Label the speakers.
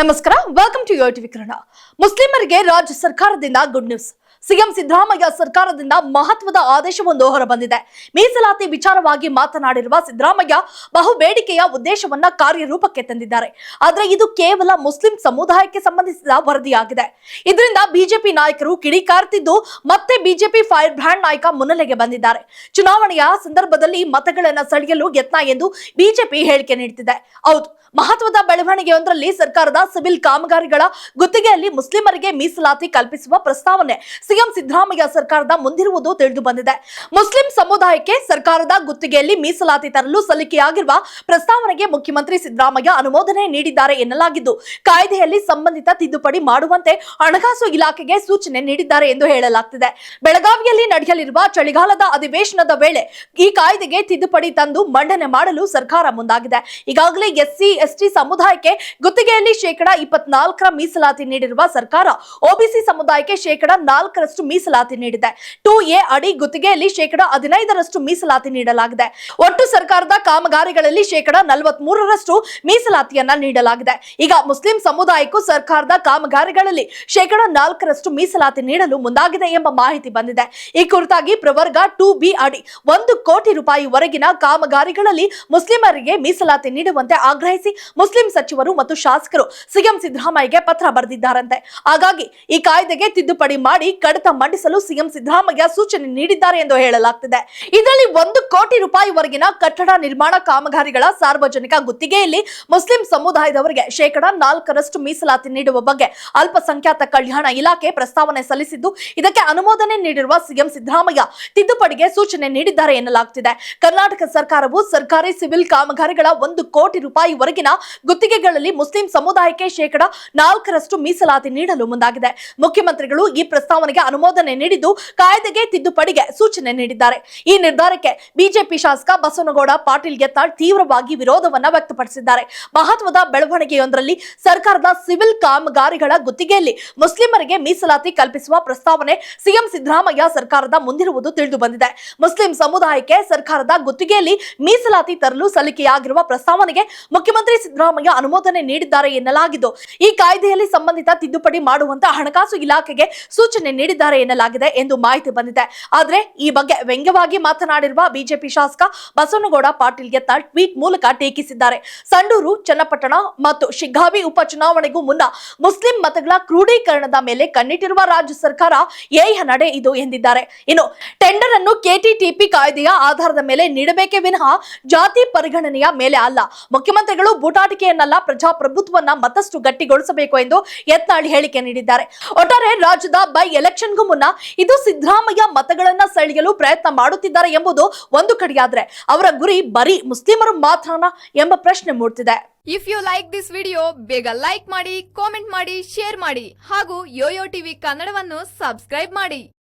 Speaker 1: ನಮಸ್ಕಾರ welcome to your TV Kannada. ಮುಸ್ಲಿಮರಿಗೆ ರಾಜ್ಯ ಸರ್ಕಾರದಿಂದ ಗುಡ್ ನ್ಯೂಸ್ ಸಿಎಂ ಸಿದ್ದರಾಮಯ್ಯ ಸರ್ಕಾರದಿಂದ ಮಹತ್ವದ ಆದೇಶವೊಂದು ಹೊರಬಂದಿದೆ. ಮೀಸಲಾತಿ ವಿಚಾರವಾಗಿ ಮಾತನಾಡಿರುವ ಸಿದ್ದರಾಮಯ್ಯ ಬಹು ಬೇಡಿಕೆಯ ಉದ್ದೇಶವನ್ನ ಕಾರ್ಯರೂಪಕ್ಕೆ ತಂದಿದ್ದಾರೆ. ಆದರೆ ಇದು ಕೇವಲ ಮುಸ್ಲಿಂ ಸಮುದಾಯಕ್ಕೆ ಸಂಬಂಧಿಸಿದ ವರದಿಯಾಗಿದೆ. ಇದರಿಂದ ಬಿಜೆಪಿ ನಾಯಕರು ಕಿಡಿಕಾರ್ತಿದ್ದು ಮತ್ತೆ ಬಿಜೆಪಿ ಫೈರ್ ಬ್ರ್ಯಾಂಡ್ ನಾಯಕ ಮುನ್ನೆಲೆಗೆ ಬಂದಿದ್ದಾರೆ. ಚುನಾವಣೆಯ ಸಂದರ್ಭದಲ್ಲಿ ಮತಗಳನ್ನು ಸೆಳೆಯಲು ಯತ್ನ ಎಂದು ಬಿಜೆಪಿ ಹೇಳಿಕೆ ನೀಡುತ್ತಿದೆ ಹೌದು ಮಹತ್ವದ ಬೆಳವಣಿಗೆಯೊಂದರಲ್ಲಿ ಸರ್ಕಾರದ ಸಿವಿಲ್ ಕಾಮಗಾರಿಗಳ ಗುತ್ತಿಗೆಯಲ್ಲಿ ಮುಸ್ಲಿಮರಿಗೆ ಮೀಸಲಾತಿ ಕಲ್ಪಿಸುವ ಪ್ರಸ್ತಾವನೆ ಸಿಎಂ ಸಿದ್ದರಾಮಯ್ಯ ಸರ್ಕಾರದ ಮುಂದಿರುವುದು ತಿಳಿದು ಬಂದಿದೆ. ಮುಸ್ಲಿಂ ಸಮುದಾಯಕ್ಕೆ ಸರ್ಕಾರದ ಗುತ್ತಿಗೆಯಲ್ಲಿ ಮೀಸಲಾತಿ ತರಲು ಸಲ್ಲಿಕೆಯಾಗಿರುವ ಪ್ರಸ್ತಾವನೆಗೆ ಮುಖ್ಯಮಂತ್ರಿ ಸಿದ್ದರಾಮಯ್ಯ ಅನುಮೋದನೆ ನೀಡಿದ್ದಾರೆ ಎನ್ನಲಾಗಿದ್ದು, ಕಾಯ್ದೆಯಲ್ಲಿ ಸಂಬಂಧಿತ ತಿದ್ದುಪಡಿ ಮಾಡುವಂತೆ ಹಣಕಾಸು ಇಲಾಖೆಗೆ ಸೂಚನೆ ನೀಡಿದ್ದಾರೆ ಎಂದು ಹೇಳಲಾಗ್ತಿದೆ. ಬೆಳಗಾವಿಯಲ್ಲಿ ನಡೆಯಲಿರುವ ಚಳಿಗಾಲದ ಅಧಿವೇಶನದ ವೇಳೆ ಈ ಕಾಯ್ದೆಗೆ ತಿದ್ದುಪಡಿ ತಂದು ಮಂಡನೆ ಮಾಡಲು ಸರ್ಕಾರ ಮುಂದಾಗಿದೆ. ಈಗಾಗಲೇ ಎಸ್ಸಿ ಎಸ್ಟಿ ಸಮುದಾಯಕ್ಕೆ ಗುತ್ತಿಗೆಯಲ್ಲಿ ಶೇಕಡಾ ಇಪ್ಪತ್ನಾಲ್ಕರ ಮೀಸಲಾತಿ ನೀಡಿರುವ ಸರ್ಕಾರ ಒಬಿಸಿ ಸಮುದಾಯಕ್ಕೆ ಶೇಕಡಾ ನಾಲ್ಕರಷ್ಟು ಮೀಸಲಾತಿ ನೀಡಿದೆ. ಟು ಎ ಅಡಿ ಗುತ್ತಿಗೆಯಲ್ಲಿ ಶೇಕಡಾ ಹದಿನೈದರಷ್ಟು ಮೀಸಲಾತಿ ನೀಡಲಾಗಿದೆ. ಒಟ್ಟು ಸರ್ಕಾರದ ಕಾಮಗಾರಿಗಳಲ್ಲಿ ಶೇಕಡಾ ನಲವತ್ಮೂರರಷ್ಟು ಮೀಸಲಾತಿಯನ್ನ ನೀಡಲಾಗಿದೆ. ಈಗ ಮುಸ್ಲಿಂ ಸಮುದಾಯಕ್ಕೂ ಸರ್ಕಾರದ ಕಾಮಗಾರಿಗಳಲ್ಲಿ ಶೇಕಡಾ ನಾಲ್ಕರಷ್ಟು ಮೀಸಲಾತಿ ನೀಡಲು ಮುಂದಾಗಿದೆ ಎಂಬ ಮಾಹಿತಿ ಬಂದಿದೆ. ಈ ಕುರಿತಾಗಿ ಪ್ರವರ್ಗ ಟು ಬಿ ಅಡಿ ಒಂದು ಕೋಟಿ ರೂಪಾಯಿ ವರೆಗಿನ ಕಾಮಗಾರಿಗಳಲ್ಲಿ ಮುಸ್ಲಿಮರಿಗೆ ಮೀಸಲಾತಿ ನೀಡುವಂತೆ ಆಗ್ರಹಿಸಿ ಮುಸ್ಲಿಂ ಸಚಿವರು ಮತ್ತು ಶಾಸಕರು ಸಿಎಂ ಸಿದ್ದರಾಮಯ್ಯಗೆ ಪತ್ರ ಬರೆದಿದ್ದಾರಂತೆ. ಹಾಗಾಗಿ ಈ ಕಾಯ್ದೆಗೆ ತಿದ್ದುಪಡಿ ಮಾಡಿ ಕಡತ ಮಂಡಿಸಲು ಸಿಎಂ ಸಿದ್ದರಾಮಯ್ಯ ಸೂಚನೆ ನೀಡಿದ್ದಾರೆ ಎಂದು ಹೇಳಲಾಗ್ತಿದೆ. ಇದರಲ್ಲಿ ಒಂದು ಕೋಟಿ ರೂಪಾಯಿವರೆಗಿನ ಕಟ್ಟಡ ನಿರ್ಮಾಣ ಕಾಮಗಾರಿಗಳ ಸಾರ್ವಜನಿಕ ಗುತ್ತಿಗೆಯಲ್ಲಿ ಮುಸ್ಲಿಂ ಸಮುದಾಯದವರಿಗೆ ಶೇಕಡಾ ನಾಲ್ಕರಷ್ಟು ಮೀಸಲಾತಿ ನೀಡುವ ಬಗ್ಗೆ ಅಲ್ಪಸಂಖ್ಯಾತ ಕಲ್ಯಾಣ ಇಲಾಖೆ ಪ್ರಸ್ತಾವನೆ ಸಲ್ಲಿಸಿದ್ದು, ಇದಕ್ಕೆ ಅನುಮೋದನೆ ನೀಡಿರುವ ಸಿಎಂ ಸಿದ್ದರಾಮಯ್ಯ ತಿದ್ದುಪಡಿಗೆ ಸೂಚನೆ ನೀಡಿದ್ದಾರೆ ಎನ್ನಲಾಗುತ್ತಿದೆ ಕರ್ನಾಟಕ ಸರ್ಕಾರವು ಸರ್ಕಾರಿ ಸಿವಿಲ್ ಕಾಮಗಾರಿಗಳ ಒಂದು ಕೋಟಿ ರೂಪಾಯಿವರೆಗಿನ ಗುತ್ತಿಗೆಗಳಲ್ಲಿ ಮುಸ್ಲಿಂ ಸಮುದಾಯಕ್ಕೆ ಶೇಕಡ ನಾಲ್ಕರಷ್ಟು ಮೀಸಲಾತಿ ನೀಡಲು ಮುಂದಾಗಿದೆ. ಮುಖ್ಯಮಂತ್ರಿಗಳು ಈ ಪ್ರಸ್ತಾವನೆಗೆ ಅನುಮೋದನೆ ನೀಡಿದ್ದು ಕಾಯ್ದೆಗೆ ತಿದ್ದುಪಡಿಗೆ ಸೂಚನೆ ನೀಡಿದ್ದಾರೆ. ಈ ನಿರ್ಧಾರಕ್ಕೆ ಬಿಜೆಪಿ ಶಾಸಕ ಬಸವನಗೌಡ ಪಾಟೀಲ್ ಯತ್ನಾಳ್ ತೀವ್ರವಾಗಿ ವಿರೋಧವನ್ನ ವ್ಯಕ್ತಪಡಿಸಿದ್ದಾರೆ. ಮಹತ್ವದ ಬೆಳವಣಿಗೆಯೊಂದರಲ್ಲಿ ಸರ್ಕಾರದ ಸಿವಿಲ್ ಕಾಮಗಾರಿಗಳ ಗುತ್ತಿಗೆಯಲ್ಲಿ ಮುಸ್ಲಿಮರಿಗೆ ಮೀಸಲಾತಿ ಕಲ್ಪಿಸುವ ಪ್ರಸ್ತಾವನೆ ಸಿಎಂ ಸಿದ್ದರಾಮಯ್ಯ ಸರ್ಕಾರದ ಮುಂದಿರುವುದು ತಿಳಿದು ಬಂದಿದೆ ಮುಸ್ಲಿಂ ಸಮುದಾಯಕ್ಕೆ ಸರ್ಕಾರದ ಗುತ್ತಿಗೆಯಲ್ಲಿ ಮೀಸಲಾತಿ ತರಲು ಸಲ್ಲಿಕೆಯಾಗಿರುವ ಪ್ರಸ್ತಾವನೆಗೆ ಮುಖ್ಯಮಂತ್ರಿ ಸಿದ್ದರಾಮಯ್ಯ ಅನುಮೋದನೆ ನೀಡಿದ್ದಾರೆ ಎನ್ನಲಾಗಿದ್ದು, ಈ ಕಾಯ್ದೆಯಲ್ಲಿ ಸಂಬಂಧಿತ ತಿದ್ದುಪಡಿ ಮಾಡುವಂತ ಹಣಕಾಸು ಇಲಾಖೆಗೆ ಸೂಚನೆ ನೀಡಿದ್ದಾರೆ ಎನ್ನಲಾಗಿದೆ ಎಂದು ಮಾಹಿತಿ ಬಂದಿದೆ. ಆದರೆ ಈ ಬಗ್ಗೆ ವ್ಯಂಗ್ಯವಾಗಿ ಮಾತನಾಡಿರುವ ಬಿಜೆಪಿ ಶಾಸಕ ಬಸವನಗೌಡ ಪಾಟೀಲ್ ಯತ್ನಾಳ್ ಟ್ವೀಟ್ ಮೂಲಕ ಟೀಕಿಸಿದ್ದಾರೆ. ಸಂಡೂರು, ಚನ್ನಪಟ್ಟಣ ಮತ್ತು ಶಿಗ್ಗಾವಿ ಉಪಚುನಾವಣೆಗೂ ಮುನ್ನ ಮುಸ್ಲಿಂ ಮತಗಳ ಕ್ರೋಢೀಕರಣದ ಮೇಲೆ ಕಣ್ಣಿಟ್ಟಿರುವ ರಾಜ್ಯ ಸರ್ಕಾರ ಏಯ ನಡೆ ಇದು ಎಂದಿದ್ದಾರೆ. ಇನ್ನು ಟೆಂಡರ್ ಅನ್ನು ಕೆಟಿಟಿಪಿ ಕಾಯ್ದೆಯ ಆಧಾರದ ಮೇಲೆ ನೀಡಬೇಕೇ ವಿನಃ ಜಾತಿ ಪರಿಗಣನೆಯ ಮೇಲೆ ಅಲ್ಲ. ಮುಖ್ಯಮಂತ್ರಿಗಳು ಬೂಟಾಟಿಕೆಯನ್ನಲ್ಲ ಪ್ರಜಾಪ್ರಭುತ್ವವನ್ನ ಮತ್ತಷ್ಟು ಗಟ್ಟಿಗೊಳಿಸಬೇಕು ಎಂದು ಯತ್ನಾಳಿ ಹೇಳಿಕೆ ನೀಡಿದ್ದಾರೆ. ಒಟ್ಟಾರೆ ರಾಜ್ಯದ ಬೈ ಎಲೆಕ್ಷನ್ಗೂ ಮುನ್ನ ಇದು ಸಿದ್ದರಾಮಯ್ಯ ಮತಗಳನ್ನ ಸೆಳೆಯಲು ಪ್ರಯತ್ನ ಮಾಡುತ್ತಿದ್ದಾರೆ ಎಂಬುದು ಒಂದು ಕಡೆಯಾದ್ರೆ ಅವರ ಗುರಿ ಬರೀ ಮುಸ್ಲಿಮರು ಮಾತ್ರನಾ ಎಂಬ ಪ್ರಶ್ನೆ ಮೂಡ್ತಿದೆ.
Speaker 2: If you like this video ಬೇಗ ಲೈಕ್ ಮಾಡಿ ಕಾಮೆಂಟ್ ಮಾಡಿ ಶೇರ್ ಮಾಡಿ ಹಾಗೂ ಯೋಯೋ ಟಿವಿ ಕನ್ನಡವನ್ನು ಸಬ್ಸ್ಕ್ರೈಬ್ ಮಾಡಿ.